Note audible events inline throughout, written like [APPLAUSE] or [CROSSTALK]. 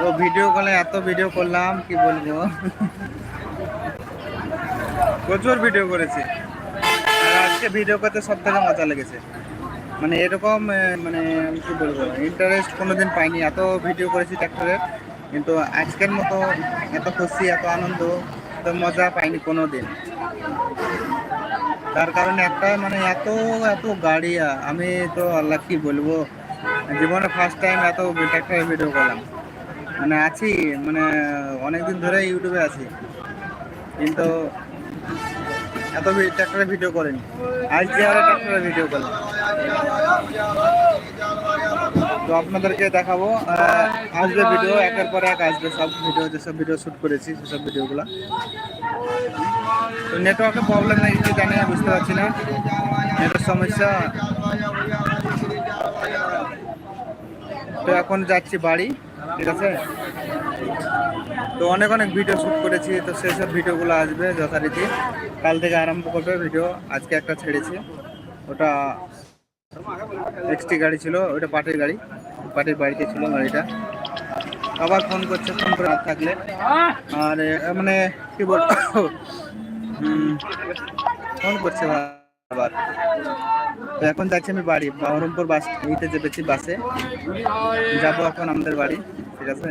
তো ভিডিও কলে এত ভিডিও করলাম, কি বলব? প্রচুর ভিডিও করেছি। আজকে ভিডিও করতে সব থেকে মজা লেগেছে। মানে এরকম মানে আমি কি বলব ইন্টারেস্ট কোনোদিন পাইনি। এত ভিডিও করেছি ট্র্যাক্টরের কিন্তু আজকের মতো এত খুশি, এত আনন্দ, এত মজা পাইনি কোনো দিন তার কারণে একটা মানে এত এত গাড়ি, আমি তো আল্লাহ কি বলব? জীবনে ফার্স্ট টাইম এত ট্র্যাক্টরের ভিডিও করলাম। মানে আছি মানে অনেকদিন ধরে ইউটিউবে আছি। কিন্তু এত ট্র্যাক্টরের ভিডিও করেনি। আজ যে আরও ট্র্যাক্টরের ভিডিও করলাম। তো আপনাদেরকে দেখাবো আসবে ভিডিও একের পর এক আসবে সব ভিডিও যেসব ভিডিও শ্যুট করেছি, সেসব ভিডিওগুলো তো নেটওয়ার্কের প্রবলেম নেই, কিছু জানি না, বুঝতে পারছি না। নেটের সমস্যা। তো এখন যাচ্ছি বাড়ি ঠিক আছে? তো অনেক অনেক ভিডিও শ্যুট করেছি তো সেসব ভিডিওগুলো আসবে যথারীতি। কাল থেকে আরম্ভ করবে ভিডিও আজকে একটা ছেড়েছি। ওটা এক্সটি গাড়ি ছিল ওটা পাটের গাড়ি পাটের বাড়িতে ছিল গাড়িটা। আবার ফোন করছে ফোন করে আর থাকলে। আর মানে কি উম, ফোন করছে আবার। এখন যাচ্ছি আমি বাড়ি, বহরমপুর বাস নিতে চেপেছি বাসে। যাব এখন আমাদের বাড়ি, ঠিক আছে?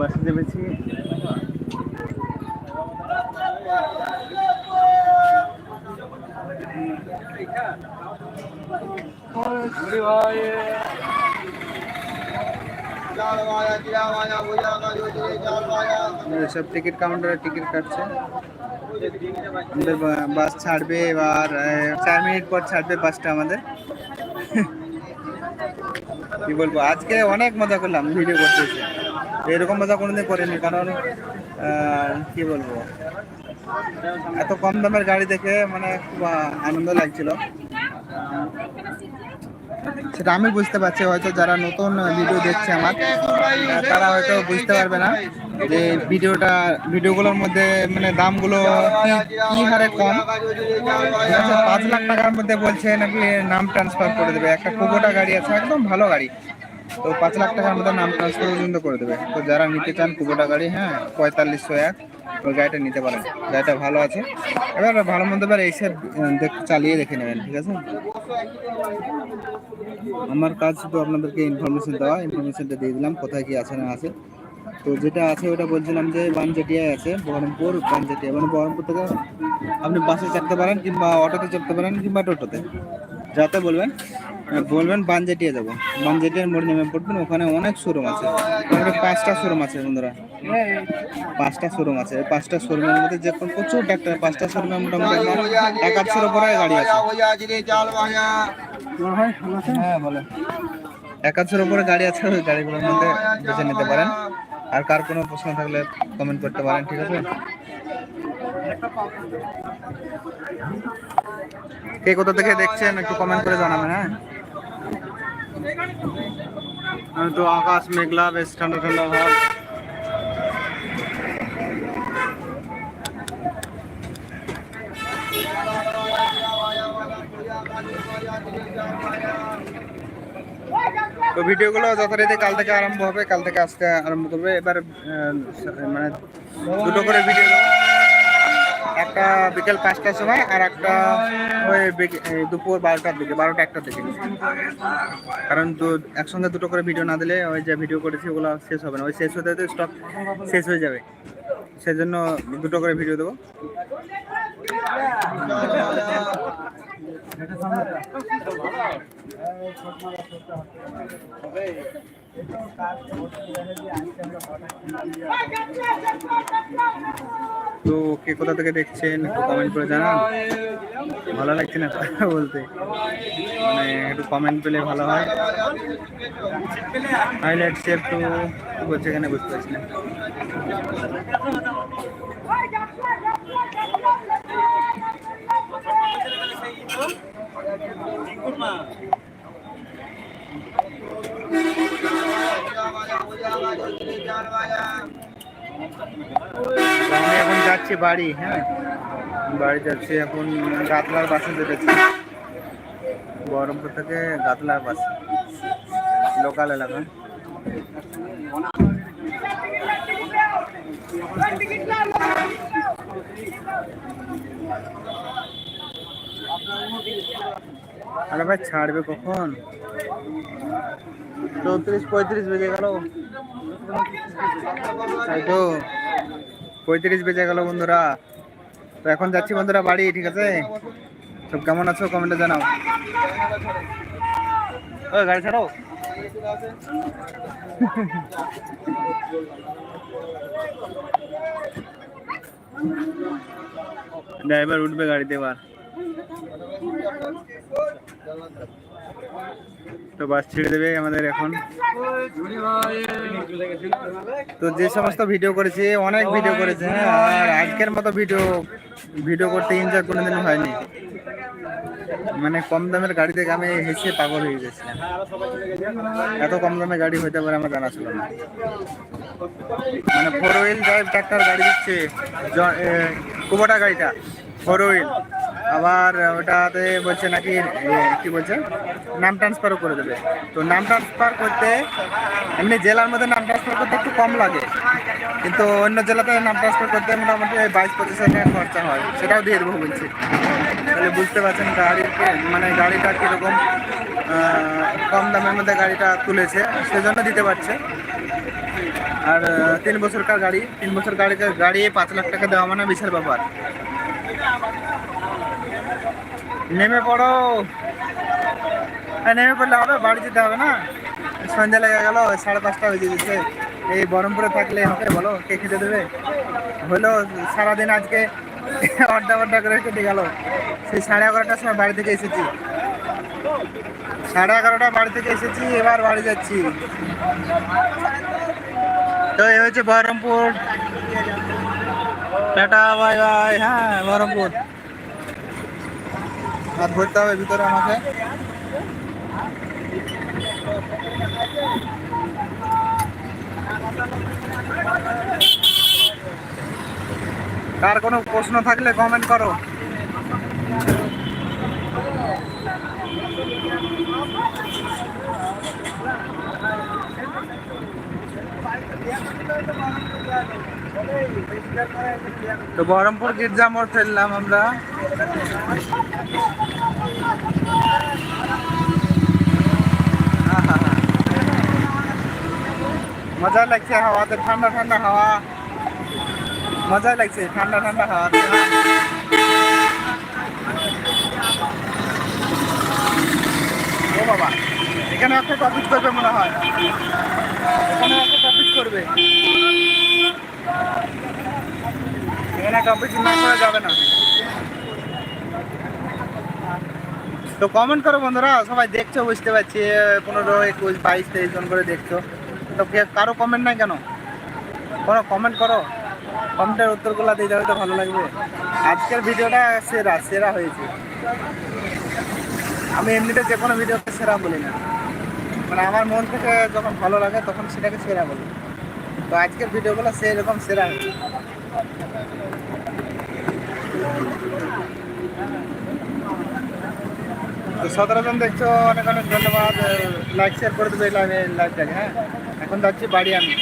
বাসে চেপেছি সব টিকিট কাউন্টারে টিকিট কাটছে। আমাদের বাস ছাড়বে এবার চার মিনিট পর ছাড়বে বাসটা আমাদের। [LAUGHS] কি বলব, আজকে অনেক মজা করলাম ভিডিও করতে এরকম মজা কোনোদিন করিনি, কারণ কি বলব, এত কম দামের গাড়ি দেখে মানে খুব আনন্দ লাগছিল। সেটা আমি বুঝতে পারছি, হয়তো যারা নতুন ভিডিও দেখছে আমার, তারা হয়তো বুঝতে পারবে না যে ভিডিওটা, ভিডিওগুলোর মধ্যে মানে দামগুলো কি- হারে কম। পাঁচ লাখ টাকার মধ্যে বলছে নাকি নাম ট্রান্সফার করে দেবে। একটা কুবোটা গাড়ি আছে, একদম ভালো গাড়ি। তো পাঁচ লাখ টাকার মধ্যে নাম ট্রান্সফার পর্যন্ত করে দেবে। তো যারা নিতে চান কুবোটা গাড়ি হ্যাঁ পঁয়তাল্লিশশো এক ওই গাড়িটা নিতে পারেন। গাড়িটা ভালো আছে। এবার ভালো মন্দ এবার আহ, দেখ- চালিয়ে দেখে নেবেন ঠিক আছে? আমার কাজ শুধু আপনাদেরকে ইনফরমেশন দেওয়া ইনফরমেশনটা দিয়ে দিলাম কোথায় কি আছে না আছে। তো যেটা আছে ওটা বলছিলাম যে বানজেটিয়ায় আছে বহরমপুর বানজেটিয়া। মানে বহরমপুর থেকে আপনি বাসে চাপতে পারেন কিংবা অটোতে চাপতে পারেন কিংবা টোটোতে। যাতে বলবেন বলবেন বানজেটিয়া যাব বানজেটিয়ার মোড় নেমে পড়বেন, ওখানে অনেক শোরুম আছে। পাঁচটা শোরুম আছে বন্ধুরা। পাঁচটা শোরুম আছে। পাঁচটা শোরুমের মধ্যে যে প্রচুর ডাক্তার পাঁচটা শোরুমে মোটামুটি আপনার এক আধশোর উপরে গাড়ি আছে। হ্যাঁ বলে একাদশের উপরে গাড়ি আছে, ওই গাড়িগুলোর মধ্যে বেছে নিতে পারেন। আর কার কোনো প্রশ্ন থাকলে কমেন্ট করতে পারেন, ঠিক আছে? কে কোথা থেকে দেখছেন একটু কমেন্ট করে জানাবেন হ্যাঁ? তো আকাশ মেঘলা, বেশ ঠান্ডা ঠান্ডা ভাব তো ভিডিওগুলো যথারীতি কাল থেকে আরম্ভ হবে, কাল থেকে আজকে আরম্ভ করবে এবার মানে দুটো করে ভিডিও। একটা বিকেল পাঁচটার সময় আর একটা ওই দুপুর বারোটার দিকে, বারোটা একটার দিকে। কারণ দু- একসঙ্গে দুটো করে ভিডিও না দিলে ওই যে ভিডিও করেছি ওগুলো শেষ হবে না। ওই শেষ হতে হতে স্টক শেষ হয়ে যাবে। সেজন্য দুটো করে ভিডিও দেবো। তো কে কোথা থেকে দেখছেন একটু কমেন্ট করে জানান। ভালো লাগছে না বলতে। মানে একটু কমেন্ট পেলে ভালো হয়। হাইলাইটস একটু কি বলছে এখানে বুঝতে পারছি না। Bỏ lỡ যাচ্ছি বাড়ি হ্যাঁ? বাড়ি যাচ্ছি এখন গাতলার বাসে যেতেছি। বহরমপুর থেকে গাতলার বাসে লোকাল এলাকা। আরে ভাই ছাড়বে কখন? চৌত্রিশ পঁয়ত্রিশ বেজে গেল। তাই তো পঁয়ত্রিশ বেজে গেল বন্ধুরা। তো এখন যাচ্ছি বন্ধুরা বাড়ি ঠিক আছে? সব কেমন আছো কমেন্টে জানাও। ও গাড়ি ছাড়ো। ড্রাইভার উঠবে গাড়িতে এবার। তো বাস ছেড়ে দেবে আমাদের এখন। তো যে সমস্ত ভিডিও করেছি, অনেক ভিডিও করেছে হ্যাঁ আর আজকের মতো ভিডিও ভিডিও করতে এনজয় কোনোদিন হয়নি। মানে কম দামের গাড়ি থেকে আমি হেসে পাগল হয়ে গেছিলাম। এত কম দামে গাড়ি হইতে পারে আমার জানা ছিল না। মানে ফোর হুইল ড্রাইভ ট্রাক্টর গাড়ি দিচ্ছে কুবোটা গাড়িটা ফোর হুইল আবার ওটাতে বলছে নাকি কি বলছে? নাম ট্রান্সফারও করে দেবে। তো নাম ট্রান্সফার করতে এমনি জেলার মধ্যে নাম ট্রান্সফার করতে একটু কম লাগে। কিন্তু অন্য জেলাতে নাম ট্রান্সফার করতে মোটামুটি বাইশ পঁচিশ হাজার খরচা হয়। সেটাও দিয়ে দেবো বলছি। তাহলে বুঝতে পারছেন গাড়ির মানে গাড়িটা কীরকম কম দামের মধ্যে গাড়িটা তুলেছে, সেজন্য দিতে পারছে। আর, তিন বছরকার গাড়ি, তিন বছর গাড়িকে, গাড়ি পাঁচ লাখ টাকা দেওয়া মানে বিশাল ব্যাপার। নেমে পড়ো। হ্যাঁ, নেমে পড়লে হবে বাড়ি যেতে হবে না? সন্ধ্যা লেগে গেল সাড়ে পাঁচটা বেজে গেছে। এই বহরমপুরে থাকলে হবে বলো কে খেতে দেবে? হলো সারাদিন আজকে অড্ডা অড্ডা করে কেটে গেল। সেই সাড়ে এগারোটার সময় বাড়ি থেকে এসেছি। সাড়ে এগারোটা বাড়ি থেকে এসেছি এবার বাড়ি যাচ্ছি। তো এই হচ্ছে বহরমপুর। Tata bye bye. হ্যাঁ বহরমপুর। আর ঘুরতে হবে ভিতরে আমাকে। কার কোনো প্রশ্ন থাকলে কমেন্ট করো। তো বহরমপুর গির্জা মোড় ফেললাম আমরা। মজা লাগছে হাওয়াতে, ঠান্ডা ঠান্ডা হাওয়া। মজা লাগছে, ঠান্ডা ঠান্ডা হাওয়া। ও বাবা, এখানে একটা টপিক করবে মনে হয়। এখানে একটা টপিক করবে। এখানে করে যাবে না। তো কমেন্ট করো বন্ধুরা, সবাই দেখছ, বুঝতে পারছি পনেরো, একুশ, বাইশ, তেইশ জন করে দেখছ। তো কারও কমেন্ট নাই কেন? কোনো কমেন্ট করো। কমেন্টের উত্তরগুলো দিয়ে যাবে তো ভালো লাগবে। আজকের ভিডিওটা সেরা সেরা হয়েছে। আমি এমনিতে যে কোনো ভিডিওকে সেরা বলি না। মানে আমার মন থেকে যখন ভালো লাগে, তখন সেটাকে সেরা বলি। তো আজকের ভিডিওগুলো সেরকম সেরা তো সতেরো জন দেখছ, অনেক অনেক ধন্যবাদ। লাইক শেয়ার করে দেবে লাইভে লাইভটাকে হ্যাঁ? এখন যাচ্ছি বাড়ি আমি।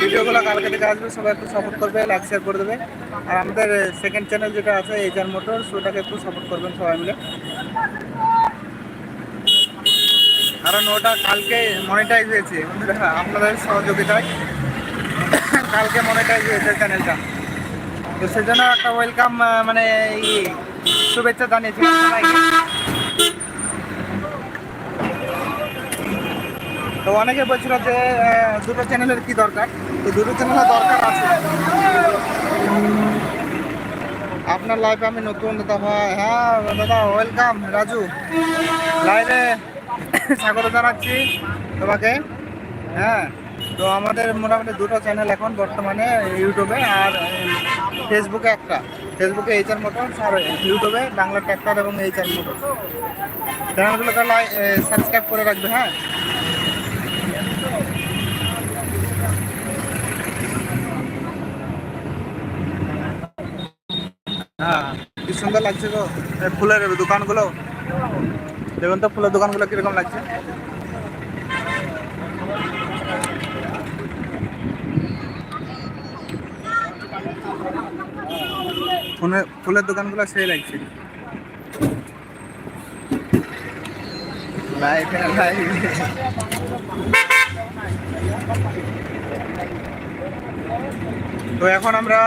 ভিডিওগুলো কালকে থেকে আসবে, সবাই একটু সাপোর্ট করবে লাইক শেয়ার করে দেবে। আর আমাদের সেকেন্ড চ্যানেল যেটা আছে এইচার মোটরস ওটাকে একটু সাপোর্ট করবেন সবাই মিলে। কারণ ওটা কালকে মনিটাইজ হয়েছে। আপনাদের সহযোগিতায় কালকে মনিটাইজ হয়েছে চ্যানেলটা তো সেজন্য একটা ওয়েলকাম মানে শুভেচ্ছা জানিয়েছি তো অনেকে বলছিল যে দুটো চ্যানেলের কি দরকার? তো দুটো চ্যানেলের দরকার আছে। আপনার লাইফে আমি নতুন, দাদা হ্যাঁ দাদা ওয়েলকাম রাজু। লাইভে স্বাগত জানাচ্ছি তোমাকে। হ্যাঁ তো আমাদের মোটামুটি দুটো চ্যানেল এখন বর্তমানে ইউটিউবে আর ফেসবুকে একটা। ফেসবুকে এইচ আর মতন আর ইউটিউবে বাংলা ট্র্যাক্টর এবং এইচ এইচআর মোটর চ্যানেলগুলোকে সাবস্ক্রাইব করে রাখবে হ্যাঁ? হ্যাঁ কি সুন্দর লাগছে তো ফুলের দোকানগুলো। দেখুন তো, ফুলের দোকানগুলো কীরকম লাগছে? ফুলের ফুলের দোকানগুলো সেই লাগছে। লাইট তো এখন আমরা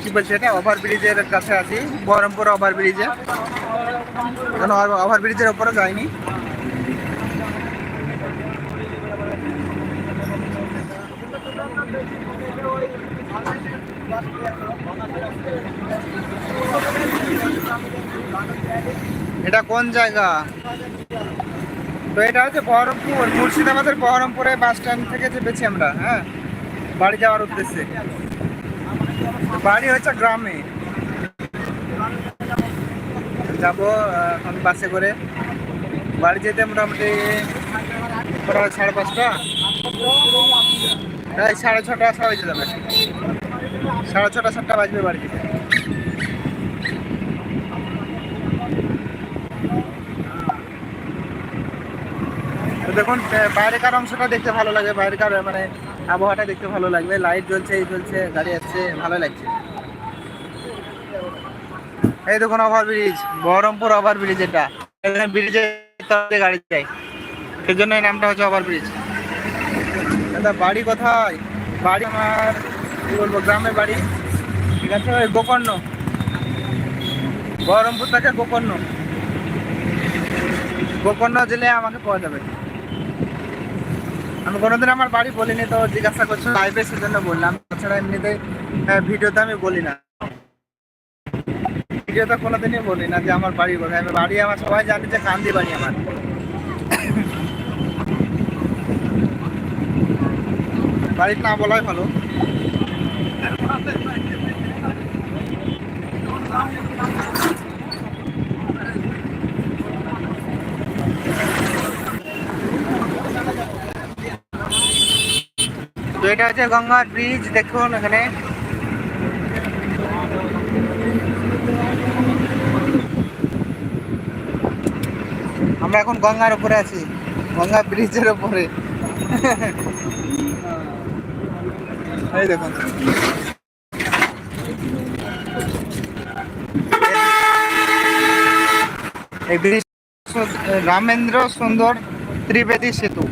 কি বলছি এটা? ওভার ব্রিজের কাছে আছি, বহরমপুর ওভার এখন ওভার ব্রিজের ওপরে যাইনি এটা কোন জায়গা? তো এটা হচ্ছে বহরমপুর, মুর্শিদাবাদের বহরমপুরে বাস স্ট্যান্ড থেকে চেপেছি আমরা হ্যাঁ? বাড়ি যাওয়ার উদ্দেশ্যে। বাড়ি হচ্ছে গ্রামে। যাব এখন বাসে করে। বাড়ি যেতে মোটামুটি সাড়ে পাঁচটা। এই সাড়ে ছটা সবাই যেতে যাবে। সাড়ে ছটা, সাতটা বাজবে বাড়ি যেতে। দেখুন বাইরেকার অংশটা দেখতে ভালো লাগে। বাইরেকার মানে আবহাওয়াটা দেখতে ভালো লাগবে। লাইট জ্বলছে, এই জ্বলছে, গাড়ি যাচ্ছে ভালো লাগছে। এই দেখুন over bridge, Baharampur over bridge এটা। এখানে ব্রিজের তলে গাড়ি যায়। সেই জন্য এই নামটা হচ্ছে ওভার ব্রিজ। দাদা, বাড়ি কোথায়? বাড়ি আমার, কি বলব, গ্রামের বাড়ি। ঠিক আছে ওই গোকর্ণ। বহরমপুর থেকে গোকর্ণ। গোকর্ণ জেলে আমাকে পাওয়া যাবে। আমি কোনোদিন আমার বাড়ি বলিনি, তো জিজ্ঞাসা করছ। লাইভে সেজন্য বললাম। তাছাড়া এমনিতে ভিডিওতে আমি বলি না। ভিডিওতে কোনোদিনই বলি না যে আমার বাড়ি কোথায়। আমি বাড়ি আমার সবাই জানে যে কান্দি বাড়ি আমার। বাড়ির না বলাই ভালো। তো এটা হচ্ছে গঙ্গার ব্রিজ, দেখুন এখানে। আমরা এখন গঙ্গার উপরে আছি। গঙ্গা ব্রিজের উপরে। এই দেখুন। এই ব্রিজ রামেন্দ্র সুন্দর ত্রিবেদী সেতু।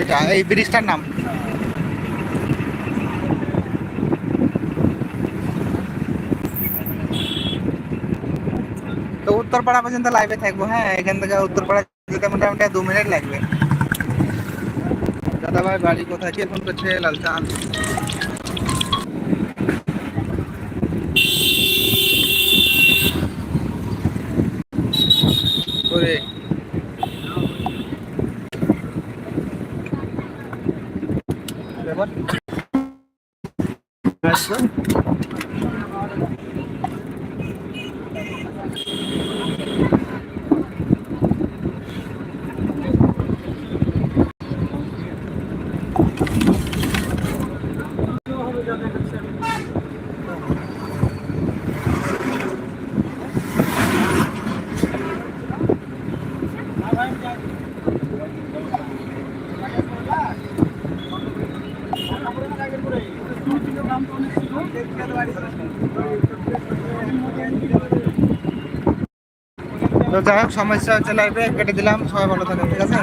এটা, এই ব্রিজটার নাম। উত্তরপাড়া পর্যন্ত লাইভে থাকব হ্যাঁ? এখান থেকে উত্তরপাড়া যেতে মোটামুটি আর দু মিনিট লাগবে। দাদা ভাই বাড়ি কোথায়? কি ফোন করছে? লালচান। ওরে। ব্যাপার? আসছো? তো যাই হোক সমস্যা হচ্ছে লাইফে কেটে দিলাম সবাই ভালো থাকে ঠিক আছে?